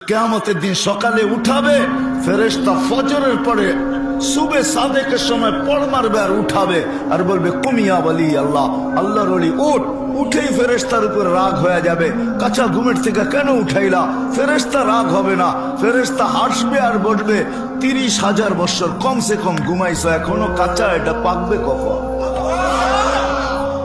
কেয়ামতের দিন সকালে উঠাবে, ফেরেশতা ফজরের পরে সুবে সাদেকের সময় পড় মারবে আর উঠাবে আর বলবে, কুমিয়া বলি আল্লাহ, আল্লাহর অলি উঠ। উঠেই ফেরেস্তার উপর রাগ হয়ে যাবে। কাঁচা ঘুমের থেকে কেন উঠাইলা? ফেরেস্তা রাগ হবে না। ফেরেস্তা হাসবে আর বসবে তিরিশ হাজার বছর কমসে কম ঘুমাইছো, এখনও কাঁচা, এটা পাকবে কখন?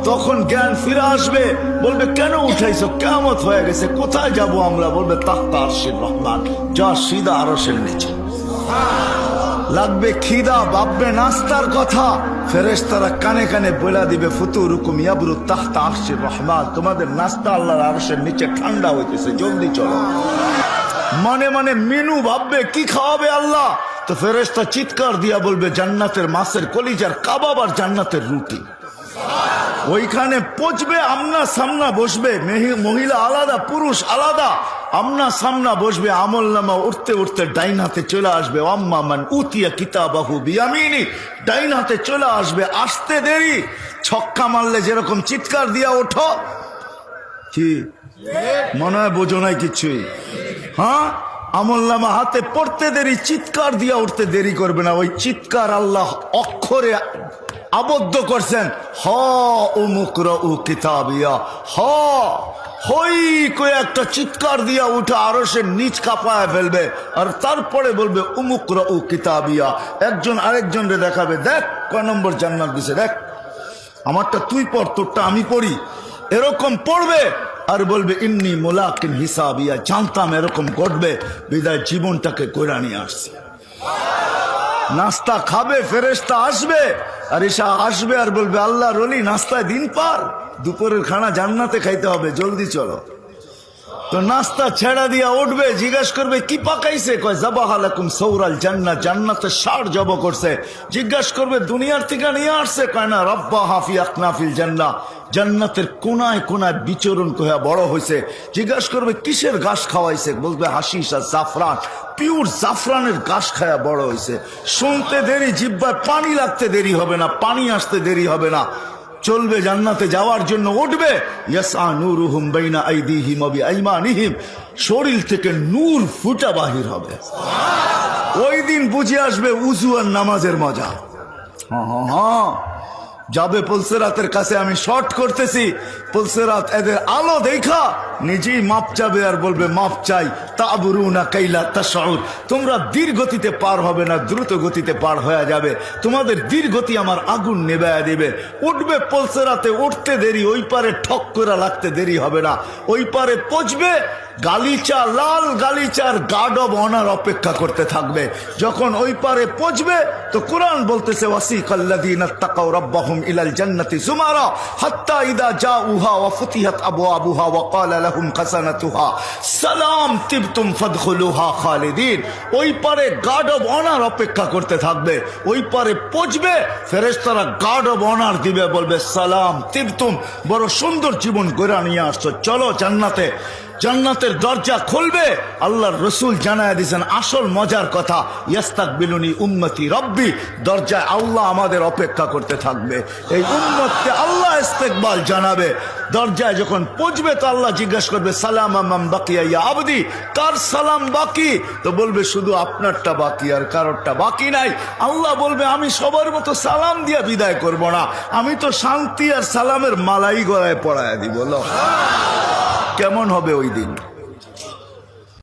তখন জ্ঞান ফিরে আসবে। বলবে, কেন উঠাইছো? কেমত হয়ে গেছে। কোথায় যাব আমরা? বলবে, তাক্তা আরশের রহমান, যা সিদা আরশের নিচে। লাগবে খিদা, ভাববে নাস্তার কথা। ফেরেশতারা কানে কানে বলে দিবে ফুতু হুকুম ইয়াবরু তাহতা আরশের রহমান, তোমাদের নাস্তা আল্লাহর আরশের নিচে ঠান্ডা হইতেছে, জলদি চলো। মানে মানে মেনু ভাববে, কি খাওয়াবে আল্লাহ? তো ফেরেশতা চিৎকার দিয়া বলবে, জান্নাতের মাছের কলিজার কাবাব আর জান্নাতের রুটি। ওইখানে পচবে, আমনা সামনা বসবে। মেহি- মহিলা আলাদা, পুরুষ আলাদা। আমনা সামনা বসবে, আমল নামা উঠতে উঠতে ডাইন হাতে চলে আসবে। আম্মা মান উতিয়া কিতাবাহু বিয়ামিনি। ডাইন হাতে চলে আসবে, আসতে দেরি। ছক্কা মারলে যেরকম চিৎকার দিয়া ওঠো। কি? মনে হয় বোঝো নাই কিছুই। হ্যাঁ? আমল নামা হাতে পড়তে দেরি, চিৎকার দিয়া উঠতে দেরি করবে না। ওই চিৎকার আল্লাহ অক্ষরে আবদ্ধ করছেন। হ উমুকর উ কিতাবিয়া। হ, হই কয়ে একটা চিৎকার দিয়া উঠে আরও সে নিচ কাঁপায় ফেলবে। আর তারপরে বলবে উমুকর উ কিতাবিয়া। একজন আরেকজন রে দেখাবে, দেখ কয় নম্বর জান্নাত দিছে, দেখ। আমারটা তুই পড়, তোরটা আমি পড়ি। এরকম পড়বে, আর বলবে, ইন্নি মোলাকিন হিসাবিয়া। জানতাম এরকম ঘটবে, বিদায় জীবনটাকে কইরা নিয়ে আসছে। নাস্তা খাবে ফেরেস্তা আসবে আর এসা আসবে আর বলবে আল্লাহ রলি নাস্তায় দিন পার। দুপুরের খানা জান্নাতে খাইতে হবে, জলদি চলো। তো নাস্তা ছেড়া দিয়া উঠবে, জিজ্ঞেস করবে, কি পাকাইছে? কয় জাবাহালাকুম সৌরাল জান্নাত, জান্নাতে সার জব করছে। জিজ্ঞেস করবে, দুনিয়ার থেকে নিয়ে আসছে? কয়, না, রব্বা হাফি আকনাফিল জান্না। জান্নাতের কোনায় কোনায় বিচরণ কয়া বড় হয়েছে জিজ্ঞাস করবে, কিসের ঘাস খাওয়াইছে? বলবে হাসিস আর জাফরান। পিওর জাফরানের ঘাস খায়া বড় হয়েছে শুনতে দেরি জিব্বায় পানি লাগতে দেরি হবে না, পানি আসতে দেরি হবে না। চলবে জান্নাতে যাওয়ার জন্য উঠবে। শরীর থেকে নূর ফুটা বাহির হবে। ওই দিন বুঝে আসবে উজু আর নামাজের মজা। হ্যাঁ হ্যাঁ হ্যাঁ। যাবে পলসেরাতের কাছে আমি শর্ট করতেছি। পলসেরাত এদের আলো দেখা, নিজেই মাপ চাবে আর বলবে, মাপ চাই। তাবরু না কাইলা তাশউর। তোমরা ধীর গতিতে পার হবে না, দ্রুত গতিতে পার হয়ে যাবে। তোমাদের ধীর গতি আমার আগুন নেবায়া দেবে। উঠবে পলসেরাতে, উঠতে দেরি, ওই পারে ঠক করে লাগতে দেরি হবে না। ওই পারে পচবে গালিচা, লাল গালিচার গার্ড অব অনার অপেক্ষা করতে থাকবে। যখন ওই পারে পচবে তো কোরআন বলতেছে ওয়াসিক আল্লাযীনা তাকাউ রাব্বাহুম ইলাল জান্নাতি সুমারা, হাত্তা ইদা জাউহা ওয়া ফুতিহাত আবওয়াবুহা ওয়া ক্বালা লাহুম খাসানাতুহা। সালাম তিবতুম ফাদখুলুহা খালিদিন। ওই পারে গার্ড অব অনার অপেক্ষা করতে থাকবে। ওই পারে পচবে ফেরেশতারা গার্ড অব অনার দিবে, বলবে, সালাম তিবতুম, বড় সুন্দর জীবন গড়া নিয়ে আসছো। চলো জান্নাতে। জান্নাতের দরজা খুলবে, আল্লাহর রসুল জানায় দিয়েছেন, আসল মজার কথা ইয়াস্তাক বিলুনি উম্মতি রব্বি, দরজায় আল্লাহ আমাদের অপেক্ষা করতে থাকবে। এই উম্মতকে আল্লাহ ইস্তেকবাল জানাবে। দরজায় যখন পৌঁছবে তো আল্লাহ জিজ্ঞেস করবে, সালাম আমাম বাকি ইয়া আবদি, কার সালাম বাকি? তো বলবে, শুধু আপনারটা বাকি আর কারোরটা বাকি নাই। আল্লাহ বলবে, আমি সবার মতো সালাম দিয়ে বিদায় করব না। আমি তো শান্তি আর সালামের মালাই গলায় পড়ায় দিব কেমন হবে ওই দিন?